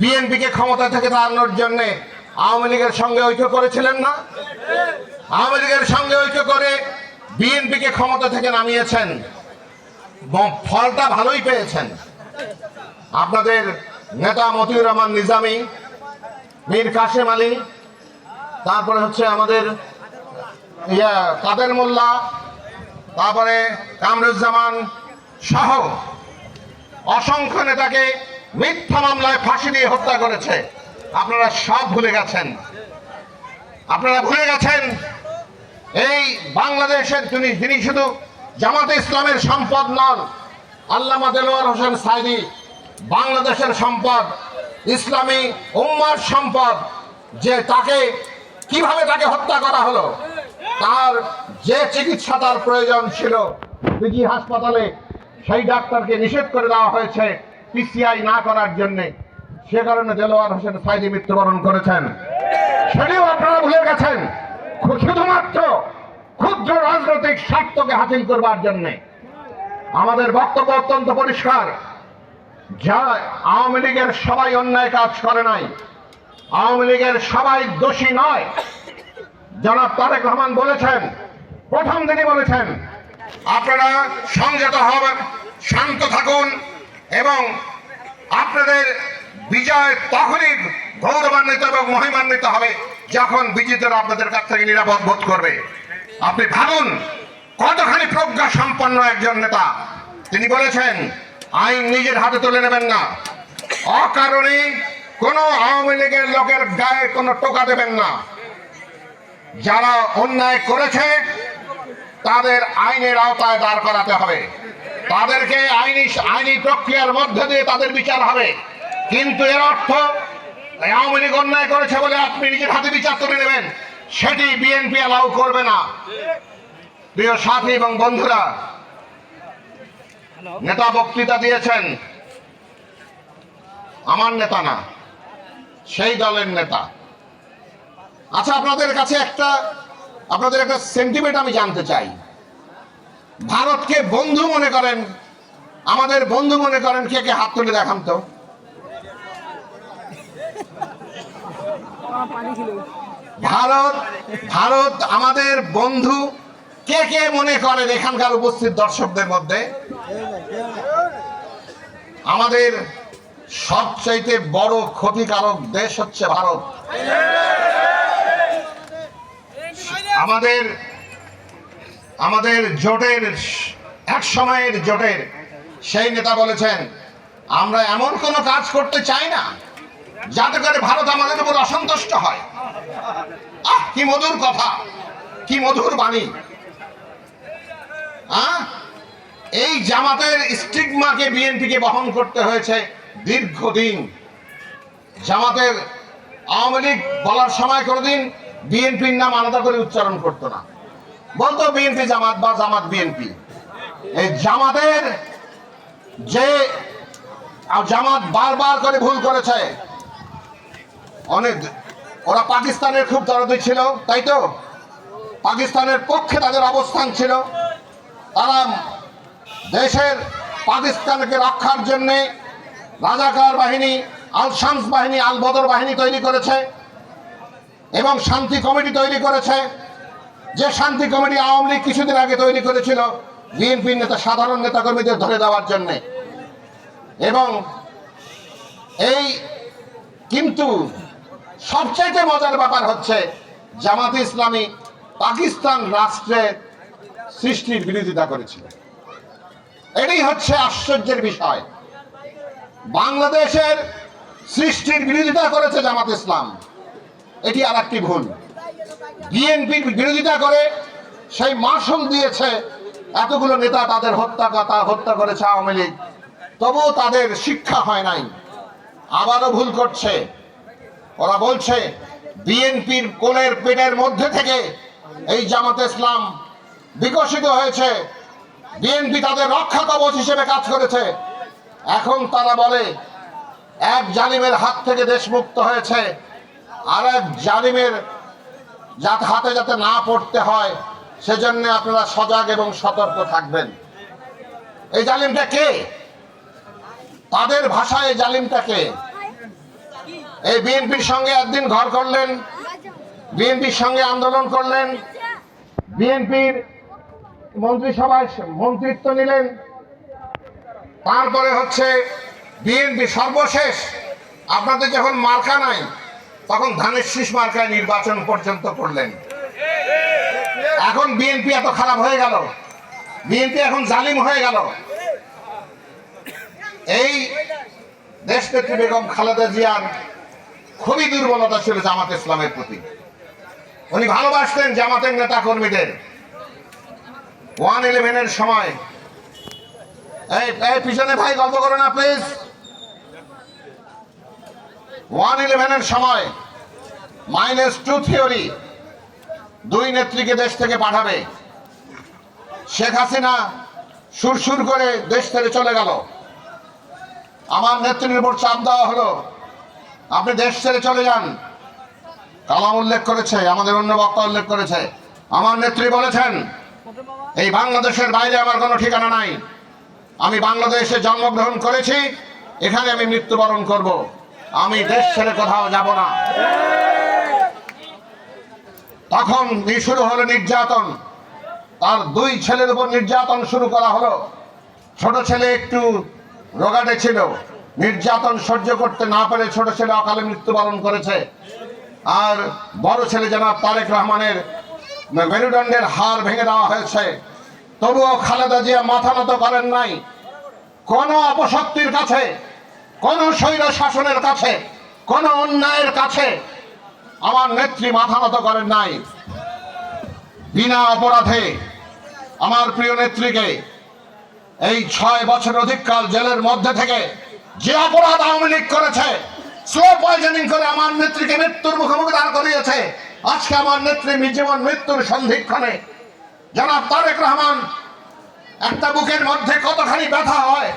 বিএনপিকে ক্ষমতা থেকে তাড়ানোর জন্য আওয়ামী লীগের সঙ্গে ঐক্য করেছিলেন না? আওয়ামী লীগের সঙ্গে ঐক্য করে বিএনপিকে ক্ষমতা থেকে নামিয়েছেন। ফলটা ভালোই পেয়েছেন। আপনাদের নেতা মতিউর রহমান নিজামী, মীর কাশেম আলী, তারপরে হচ্ছে আমাদের ইয়া কাদের মোল্লা, তারপরে কামরুজ্জামান সহ অসংখ্য নেতাকে মিথ্যা মামলায় ফাঁসি দিয়ে হত্যা করেছে। আপনারা সব ভুলে গেছেন। আপনারা ভুলে গেছেন, এই বাংলাদেশের তিনি যিনি শুধু জামাতে ইসলামের সম্পদ নন, আল্লামা দেলোয়ার হোসেন সাইদি, বাংলাদেশের সম্পদ, ইসলামী উম্মার সম্পদ, যে তাকে, কীভাবে তাকে হত্যা করা হলো, তার যে চিকিৎসা তার প্রয়োজন ছিল পিজি হাসপাতালে সেই ডাক্তারকে নিষেধ করে দেওয়া হয়েছে। পিসিআই না করার জন্য সে কারণে দেলোয়ার হোসেন সাইদি মৃত্যুবরণ করেছেন। সেটিও আপনারা ভুলে গেছেন। শুধুমাত্র ক্ষুদ্র রাজনৈতিক স্বার্থকে হাসিল করবার জন্য। আমাদের বক্তব্য অত্যন্ত পরিষ্কার। যা আওয়ামী লীগের সবাই অন্যায় কাজ করে নাই। আওয়ামী লীগের সবাই দোষী নয়। জনাব তারেক রহমান বলেছেন, প্রথম দিনই বলেছেন, আপনারা সংযত হবেন শান্ত থাকুন এবং আপনাদের বিজয় তখনই গৌরবান্বিত এবং মহিমান্বিত হবে যখন বিজিতরা আপনাদের কাছ থেকে নিরাপদ বোধ করবে। আপনি ভাবুন, কতখানি প্রজ্ঞা সম্পন্ন একজন নেতা। তিনি বলেছেন, আইন নিজের হাতে তুলে নেবেন না। অকারণে কোনো আওয়ামী লীগের লোকের গায়ে কোনো টোকা দেবেন না। যারা অন্যায় করেছে, তাদের আইনের আওতায় দাঁড় করাতে হবে। তাদেরকে আইনি আইনি প্রক্রিয়ার মধ্যে দিয়ে তাদের বিচার হবে। কিন্তু এর অর্থ আওয়ামী লীগ অন্যায় করেছে বলে আপনি নিজের হাতে বিচার করে নেবেন সেটি বিএনপি অ্যালাউ করবে না। প্রিয় সাথী এবং বন্ধুরা নেতা বক্তৃতা দিয়েছেন। আমার নেতা না সেই দলের নেতা। আচ্ছা আপনাদের কাছে একটা আপনাদের একটা সেন্টিমেন্ট আমি জানতে চাই। ভারতকে বন্ধু মনে করেন, আমাদের বন্ধু মনে করেন কে কে হাত তুলে দেখান তো? ভারত ভারত আমাদের বন্ধু, কে কে মনে করেন এখানকার উপস্থিত দর্শকদের মধ্যে? আমাদের সবচাইতে বড় ক্ষতিকারক দেশ হচ্ছে ভারত। আমাদের আমাদের জোটের, এক সময়ের জোটের সেই নেতা বলেছেন, আমরা এমন কোনো কাজ করতে চাই না, যাতে করে ভারত আমাদের উপর অসন্তুষ্ট হয়। আহ, কি মধুর কথা, কি মধুর বাণী? এই জামাতের স্টিগমাকে বিএনপিকে বহন করতে হয়েছে দীর্ঘদিন। জামাতের আওয়ামী লীগ বলার সময় কোনোদিন বিএনপির নাম আলাদা করে উচ্চারণ করতো না। বলতো বিএনপি জামাত বা জামাত বিএনপি। এই জামাতের যে জামাত বারবার করে ভুল করেছে। অনেক ওরা পাকিস্তানের খুব দরদি ছিল, তাই তো? পাকিস্তানের পক্ষে তাদের অবস্থান ছিল। তারা দেশের পাকিস্তানকে রক্ষার জন্য রাজাকার বাহিনী আল শামস বাহিনী আল বদর বাহিনী তৈরি করেছে এবং শান্তি কমিটি তৈরি করেছে। যে শান্তি কমিটি আওয়ামী লীগ কিছুদিন আগে তৈরি করেছিল বিএনপির নেতা, সাধারণ নেতাকর্মীদের ধরে দেওয়ার জন্য। এবং এই কিন্তু সবচাইতে মজার ব্যাপার হচ্ছে জামাতে ইসলামী পাকিস্তান রাষ্ট্রের সৃষ্টির বিরোধিতা করেছিল। এটাই হচ্ছে আশ্চর্যের বিষয়। বাংলাদেশের সৃষ্টির বিরোধিতা করেছে জামাত ইসলাম। এটি আর একটি ভুল। বিএনপির বিরোধিতা করে, সেই মার্শাল দিয়েছে, এতগুলো নেতা তাদের হত্যা কথা হত্যা করেছে আওয়ামী লীগ। তবুও তাদের শিক্ষা হয় নাই। আবারও ভুল করছে। ওরা বলছে, বিএনপির কোলের পেটের মধ্যে থেকে এই জামাত ইসলাম বিকশিত হয়েছে। বিএনপি তাদের রক্ষা কবচ হিসেবে কাজ করেছে। এখন তারা বলে, এক জালিমের হাত থেকে দেশ মুক্ত হয়েছে আর এক জালিমের যাতে হাতে যাতে না পড়তে হয়, সেজন্য আপনারা সজাগ এবং সতর্ক থাকবেন। এই জালিমটা কে? তাদের ভাষায় এই জালিমটা কে? এই বিএনপির সঙ্গে একদিন ঘর করলেন, বিএনপির সঙ্গে আন্দোলন করলেন, বিএনপির মন্ত্রিসভায় মন্ত্রিত্ব নিলেন। তারপরে হচ্ছে বিএনপি সর্বশেষ। আপনাদের যখন মার্কা নাই তখন ধানের শীষ মার্কায় নির্বাচন পর্যন্ত করলেন। এখন বিএনপি এত খারাপ হয়ে গেল। বিএনপি এখন জালিম হয়ে গেল। এই দেশনেত্রী বেগম খালেদা জিয়ার খুবই দুর্বলতা ছিল জামাত ইসলামের প্রতি। উনি ভালোবাসতেন জামাতের নেতা কর্মীদের ওয়ান ইলেভেনের সময়। এই পিছনে ভাই, গল্প করো না প্লিজ ওয়ান ইলেভেনের সময় মাইনাস টু থিওরি দুই নেত্রীকে দেশ থেকে পাঠাবে। শেখ হাসিনা সুরসুর করে দেশ থেকে চলে গেল। আমার নেত্রীর উপর চাপ দেওয়া হলো। আপনি দেশ ছেড়ে চলে যান। কালাম উল্লেখ করেছে, আমাদের অন্য বক্তা উল্লেখ করেছে। আমার নেত্রী বলেছেন, এই বাংলাদেশের বাইরে আমার কোনো ঠিকানা নাই। আমি বাংলাদেশে জন্মগ্রহণ করেছি, এখানে আমি মৃত্যুবরণ করব। আমি দেশ ছেড়ে কোথাও যাব না। তখন শুরু হলো নির্যাতন। তার দুই ছেলের উপর নির্যাতন শুরু করা হলো। ছোট ছেলে একটু রোগাটে ছিল। নির্যাতন সহ্য করতে না পেরে ছোট ছেলে অকালে মৃত্যুবরণ করেছে। আর বড় ছেলে জনাব তারেক রহমানের মেরুদণ্ডের হার ভেঙে দেওয়া হয়েছে। তবুও খালেদা জিয়া মাথা নত করেন নাই। কোন অপশক্তির কাছে কোন স্বৈর শাসনের কাছে, কোন অন্যায়ের কাছে আমার নেত্রী মাথা নত করেন নাই। বিনা অপরাধে আমার প্রিয় নেত্রীকে এই ছয় বছর অধিককাল জেলের মধ্যে থেকে যে অপরাধ আওয়ামী লীগ করেছে, স্লো করে আমার নেত্রীকে মৃত্যুর মুখোমুখি দাঁড় করিয়েছে। আজকে আমার নেত্রী জীবন মৃত্যুর সন্ধিক্ষণে জনাব তারেক রহমান, একটা বুকের মধ্যে কতখানি ব্যথা হয়